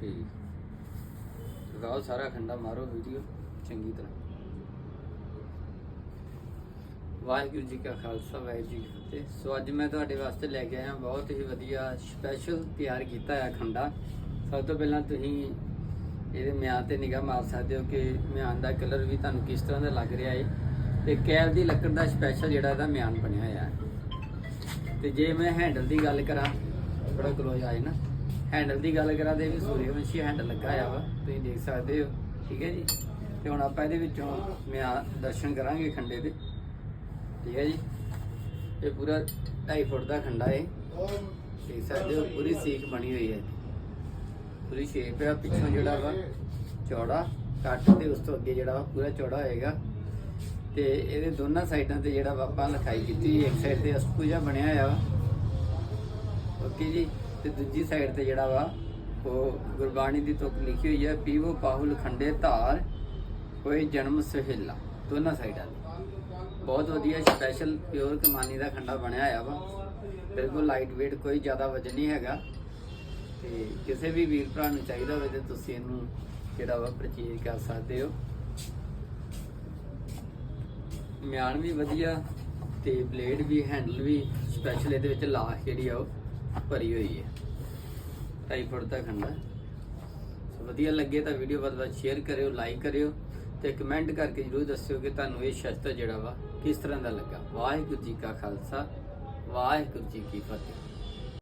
ਠੀਕ। ਲਗਾਓ ਸਾਰਾ ਖੰਡਾ ਮਾਰੋ ਵੀਡੀਓ, ਚੰਗੀ ਤਰ੍ਹਾਂ। ਵਾਹਿਗੁਰੂ ਜੀ ਕਾ ਖਾਲਸਾ, ਵਾਹਿਗੁਰੂ ਜੀ ਕੀ ਫਤਿਹ। ਸੋ ਅੱਜ ਮੈਂ ਤੁਹਾਡੇ ਵਾਸਤੇ ਲੈ ਕੇ ਆਇਆ ਬਹੁਤ ਹੀ ਵਧੀਆ ਸਪੈਸ਼ਲ ਤਿਆਰ ਕੀਤਾ ਹੈ ਖੰਡਾ। ਸਭ ਤੋਂ ਪਹਿਲਾਂ ਤੁਸੀਂ ਇਹਦੇ ਮਿਆਨ ਤੇ ਨਿਗਾਹ ਮਾਰ ਸਕਦੇ ਹੋ ਕਿ ਮਿਆਨ ਦਾ ਕਲਰ ਵੀ ਤੁਹਾਨੂੰ ਕਿਸ ਤਰ੍ਹਾਂ ਦਾ ਲੱਗ ਰਿਹਾ ਹੈ ਤੇ ਕੈਲ ਦੀ ਲੱਕੜ ਦਾ ਸਪੈਸ਼ਲ ਜਿਹੜਾ ਇਹਦਾ ਮਿਆਨ ਬਣਿਆ ਹੋਇਆ। ਹੈ ਤੇ ਜੇ ਮੈਂ ਹੈਂਡਲ ਦੀ ਗੱਲ ਕਰਾਂ, ਬੜਾ ਕਲੋਜ਼ ਆਏ ਨਾ। ਹੈਂਡਲ ਦੀ ਗੱਲ ਕਰਾਂ ਤੇ ਵੀ ਸੂਰਯਵੰਸ਼ੀ ਹੈਂਡਲ ਲੱਗਾ ਹੋਇਆ ਵਾ, ਤੁਸੀਂ ਦੇਖ ਸਕਦੇ ਹੋ, ਠੀਕ ਹੈ ਜੀ? ਤੇ ਹੁਣ ਆਪਾਂ ਇਹਦੇ ਵਿੱਚੋਂ ਮੈਂ ਦਰਸ਼ਨ ਕਰਾਂਗੇ ਖੰਡੇ ਦੇ, ਠੀਕ ਹੈ ਜੀ? ਇਹ ਪੂਰਾ 2.5 ਫੁੱਟ ਦਾ ਖੰਡਾ ਹੈ ਦੇਖ ਸਕਦੇ ਹੋ, ਪੂਰੀ ਸੀਖ ਬਣੀ ਹੋਈ ਹੈ। ਪੂਰੀ ਸ਼ੇਪ ਹੈ ਪਿੱਛੋਂ ਜਿਹੜਾ ਵਾ ਚੌੜਾ ਕੱਟ ਤੇ ਉਸ ਤੋਂ ਅੱਗੇ ਜਿਹੜਾ ਵਾ ਪੂਰਾ ਚੌੜਾ ਹੋਏਗਾ। ਤੇ ਇਹਦੇ ਦੋਨਾਂ ਸਾਈਡਾਂ ਤੇ ਜਿਹੜਾ ਵਾ ਆਪਾਂ ਲਿਖਾਈ ਕੀਤੀ ਇੱਕ ਸਾਈਡ ਤੇ ਅਸਤਪੂਜਾ ਬਣਿਆ ਹੋਇਆ ਵਾ। ਓਕੇ ਜੀ? ਤੇ ਦੂਜੀ ਸਾਈਡ ਤੇ ਜਿਹੜਾ ਵਾ, ਉਹ ਗੁਰਬਾਣੀ ਦੀ ਤੁਕ ਲਿਖੀ ਹੋਈ ਹੈ, ਪੀਵੋ ਪਾਹੁਲ ਖੰਡੇ ਧਾਰ ਕੋਈ ਜਨਮ ਸੁਹੇਲਾ। ਦੋਨਾਂ ਸਾਈਡਾਂ ਤੇ ਬਹੁਤ ਵਧੀਆ ਸਪੈਸ਼ਲ ਪਿਓਰ ਕਮਾਨੀ ਦਾ ਖੰਡਾ ਬਣਿਆ ਹੋਇਆ ਵਾ। ਬਿਲਕੁਲ ਲਾਈਟ weight, ਕੋਈ ਜ਼ਿਆਦਾ ਵਜਨ ਨਹੀਂ ਹੈਗਾ। ਤੇ ਕਿਸੇ ਵੀ ਵੀਰ ਭਰਾ ਨੂੰ ਚਾਹੀਦਾ ਹੋਵੇ ਤੇ ਤੁਸੀਂ ਇਹਨੂੰ ਜਿਹੜਾ ਵਾ ਪਰਚੇਜ ਕਰ ਸਕਦੇ ਹੋ। ਮਿਆਨ ਵੀ ਵਧੀਆ ਤੇ ਬਲੇਡ ਵੀ ਹੈਂਡਲ ਵੀ ਸਪੈਸ਼ਲ ਇਹਦੇ ਵਿੱਚ ਲਾਸ਼ ਜਿਹੜੀ ਆ ਉਹ ਭਰੀ ਹੋਈ ਹੈ। ਢਾਈ ਫੁੱਟ ਦਾ ਖੰਡਾ। ਸੋ ਵਧੀਆ ਲੱਗੇ ਤਾਂ ਵੀਡੀਓ ਵੱਧ ਵੱਧ ਸ਼ੇਅਰ ਕਰਿਓ ਲਾਈਕ ਕਰਿਓ ਤੇ ਕਮੈਂਟ ਕਰਕੇ ਜਰੂਰ ਦੱਸਿਓ ਕਿ ਤੁਹਾਨੂੰ ਇਹ ਸ਼ਸਤਰ ਜਿਹੜਾ ਵਾ ਕਿਸ ਤਰ੍ਹਾਂ ਦਾ ਲੱਗਾ। ਵਾਹਿਗੁਰੂ ਜੀ ਕਾ ਖਾਲਸਾ, ਵਾਹਿਗੁਰੂ ਜੀ ਕੀ ਫਤਿਹ।